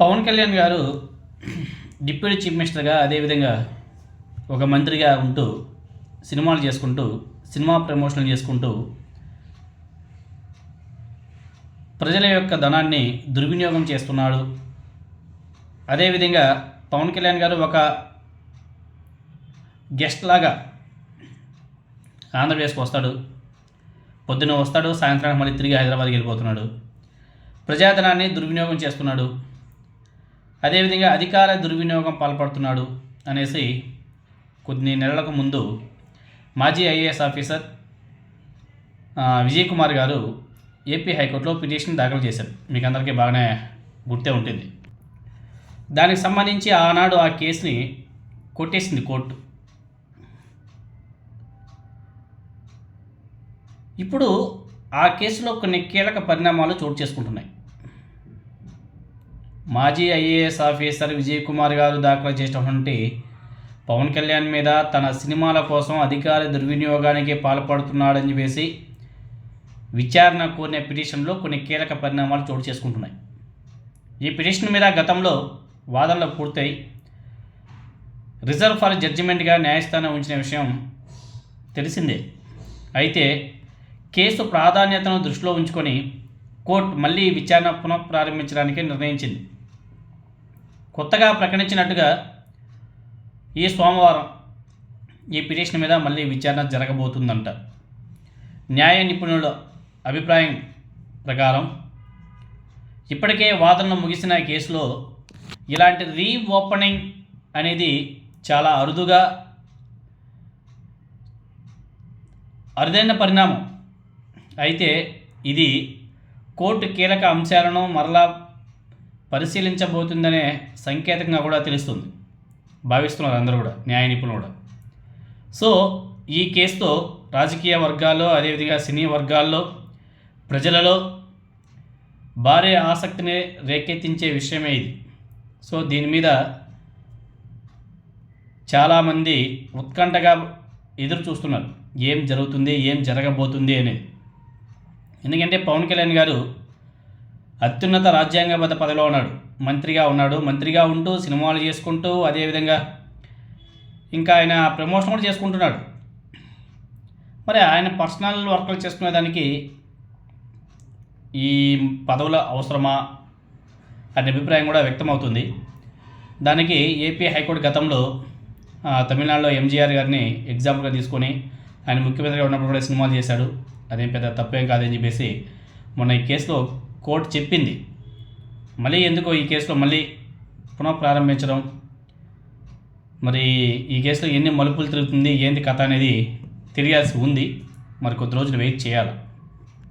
పవన్ కళ్యాణ్ గారు deputy chief మినిస్టర్గా అదేవిధంగా ఒక మంత్రిగా ఉంటూ సినిమాలు చేసుకుంటూ సినిమా ప్రమోషన్లు చేసుకుంటూ ప్రజల యొక్క ధనాన్ని దుర్వినియోగం చేస్తున్నాడు. అదేవిధంగా పవన్ కళ్యాణ్ గారు ఒక గెస్ట్ లాగా ఆంధ్రప్రదేశ్కి వస్తాడు. పొద్దున్న వస్తాడు సాయంత్రానికి మళ్ళీ తిరిగి హైదరాబాద్కి వెళ్ళిపోతున్నాడు. ప్రజాధనాన్ని దుర్వినియోగం చేస్తున్నాడు. అదేవిధంగా అధికార దుర్వినియోగం పాల్పడుతున్నాడు అనేసి కొన్ని నెలలకు ముందు మాజీ ఐఏఎస్ ఆఫీసర్ విజయ్ కుమార్ గారు ఏపీ హైకోర్టులో పిటిషన్ దాఖలు చేశారు. మీకు అందరికీ బాగానే గుర్తే ఉంటుంది. దానికి సంబంధించి ఆనాడు ఆ కేసుని కొట్టేసింది కోర్టు. ఇప్పుడు ఆ కేసులో కొన్ని కీలక పరిణామాలు చోటు చేసుకుంటున్నాయి. మాజీ ఐఏఎస్ ఆఫీసర్ విజయ్ కుమార్ గారు దాఖలు చేసినటువంటి పవన్ కళ్యాణ్ మీద తన సినిమాల కోసం అధికార దుర్వినియోగానికి పాల్పడుతున్నాడని చెప్పేసి విచారణ కోరిన పిటిషన్లో కొన్ని కీలక పరిణామాలు చోటు చేసుకుంటున్నాయి. ఈ పిటిషన్ మీద గతంలో వాదనలు పూర్తయి రిజర్వ్ ఫర్ జడ్జిమెంట్గా న్యాయస్థానం ఉంచిన విషయం తెలిసిందే. అయితే కేసు ప్రాధాన్యతను దృష్టిలో ఉంచుకొని కోర్టు మళ్ళీ విచారణ పునఃప్రారంభించడానికి నిర్ణయించింది. కొత్తగా ప్రకటించినట్టుగా ఈ సోమవారం ఈ పిటిషన్ మీద మళ్ళీ విచారణ జరగబోతుందంట. న్యాయ నిపుణుల అభిప్రాయం ప్రకారం ఇప్పటికే వాదనలు ముగిసిన కేసులో ఇలాంటి రీ ఓపెనింగ్ అనేది చాలా అరుదుగా అరుదైన పరిణామం. అయితే ఇది కోర్టు కీలక అంశాలను మరలా పరిశీలించబోతుందనే సంకేతంగా కూడా తెలుస్తుంది. భావిస్తున్నారు అందరూ కూడా న్యాయ నిపుణులు కూడా. సో ఈ కేసుతో రాజకీయ వర్గాల్లో అదేవిధంగా సినీ వర్గాల్లో ప్రజలలో భారీ ఆసక్తిని రేకెత్తించే విషయమే ఇది. సో దీని మీద చాలామంది ఉత్కంఠగా ఎదురు చూస్తున్నారు. ఏం జరుగుతుంది ఏం జరగబోతుంది అనేది. ఎందుకంటే పవన్ కళ్యాణ్ గారు అత్యున్నత రాజ్యాంగబద్ధ పదవిలో ఉన్నాడు. మంత్రిగా ఉన్నాడు. మంత్రిగా ఉంటూ సినిమాలు చేసుకుంటూ అదేవిధంగా ఇంకా ఆయన ప్రమోషన్ కూడా చేసుకుంటున్నాడు. మరి ఆయన పర్సనల్ వర్క్లు చేసుకునేదానికి ఈ పదవుల అవసరమా అనే అభిప్రాయం కూడా వ్యక్తమవుతుంది. దానికి ఏపీ హైకోర్టు గతంలో తమిళనాడులో ఎంజీఆర్ గారిని ఎగ్జాంపుల్గా తీసుకొని ఆయన ముఖ్యమంత్రిగా ఉన్నప్పుడు కూడా సినిమాలు చేశాడు. అదేం పెద్ద తప్పేం కాదని చెప్పేసి మొన్న ఈ కేసులో కోర్టు చెప్పింది. మళ్ళీ ఎందుకో ఈ కేసులో మళ్ళీ పునః ప్రారంభించడం మరి ఈ కేసులో ఎన్ని మలుపులు తిరుగుతుంది ఏంది కథ అనేది తెలియాల్సి ఉంది. మరి కొద్ది రోజులు వెయిట్ చేయాలి.